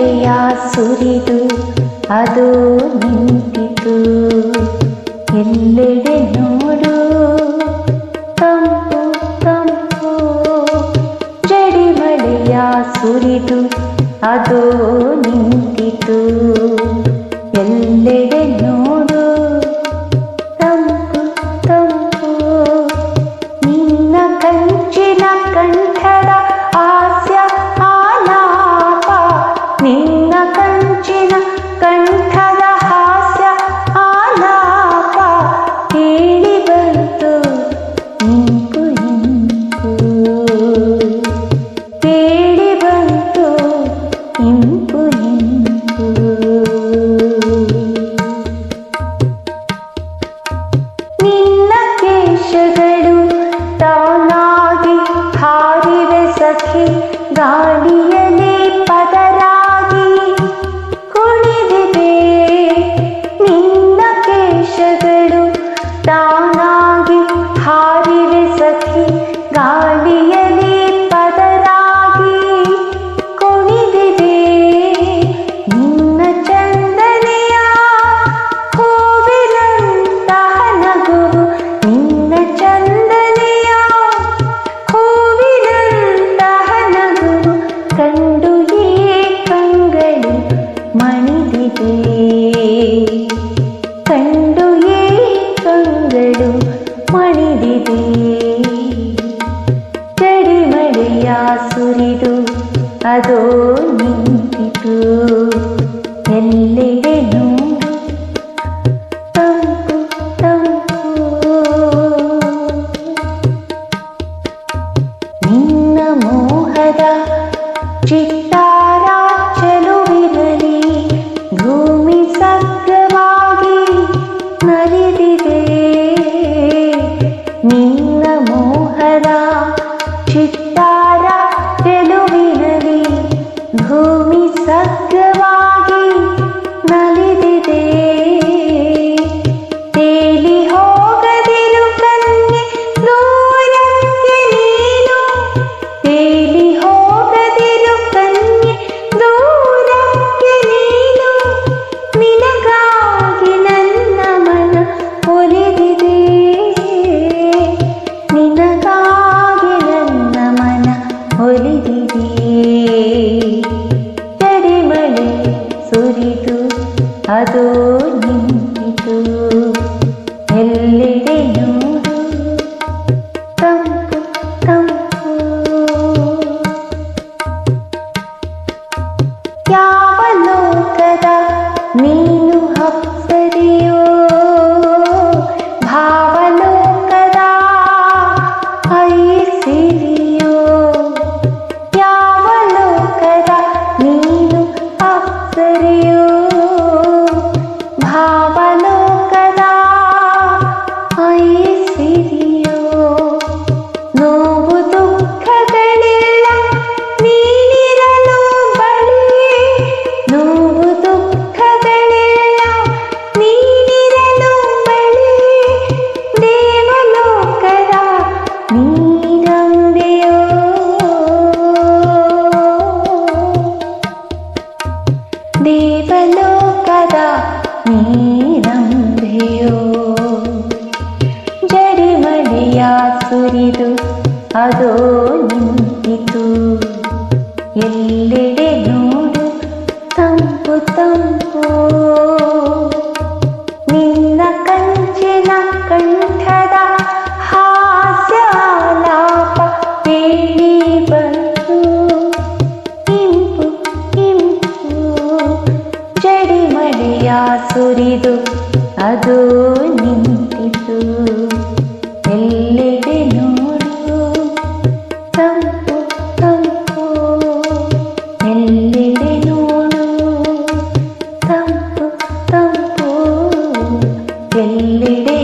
ಗೆರೆಯ ಸುರಿದು ಅದು ನಿಂತಿತು. ಎಲ್ಲೆಡೆ ನೋಡು ತಂಪು ತಂಪು. ಜಡಿ ಮಳೆಯ ಸುರಿದು ಅದು ನಿಂತಿತು. ಮಣಿದಿದೆ. ಚಡಿಮಳೆಯ ಸುರಿದು ಅದೋ ನಿಂತಿತು. ಎಲ್ಲೆಡೆ ನೋಡು ತಂಪು ತಂಪು. ನಿನ್ನ ಮೋಹದ ತಡೆಮಳೆ ಸುರಿದು ಅದು ನಿಂತಿತು. ಎಲ್ಲೆಡೆ ನೋಡು? ತಂಪು ತಂಪು. ಯಾವ ಲೋಕದ ನೀ നീനമ്പ്രിയോ ജരിവടിയാസുരിതു അതോ ಸುರಿದು ಅದು ನಿಂತಿತು. ಎಲ್ಲಿಗೆ ನೋಡು? ತಂಪು ತಂಪು. ಎಲ್ಲಿಗೆ ನೋಡು? ತಂಪು ತಂಪು. ಎಲ್ಲಿಗೆ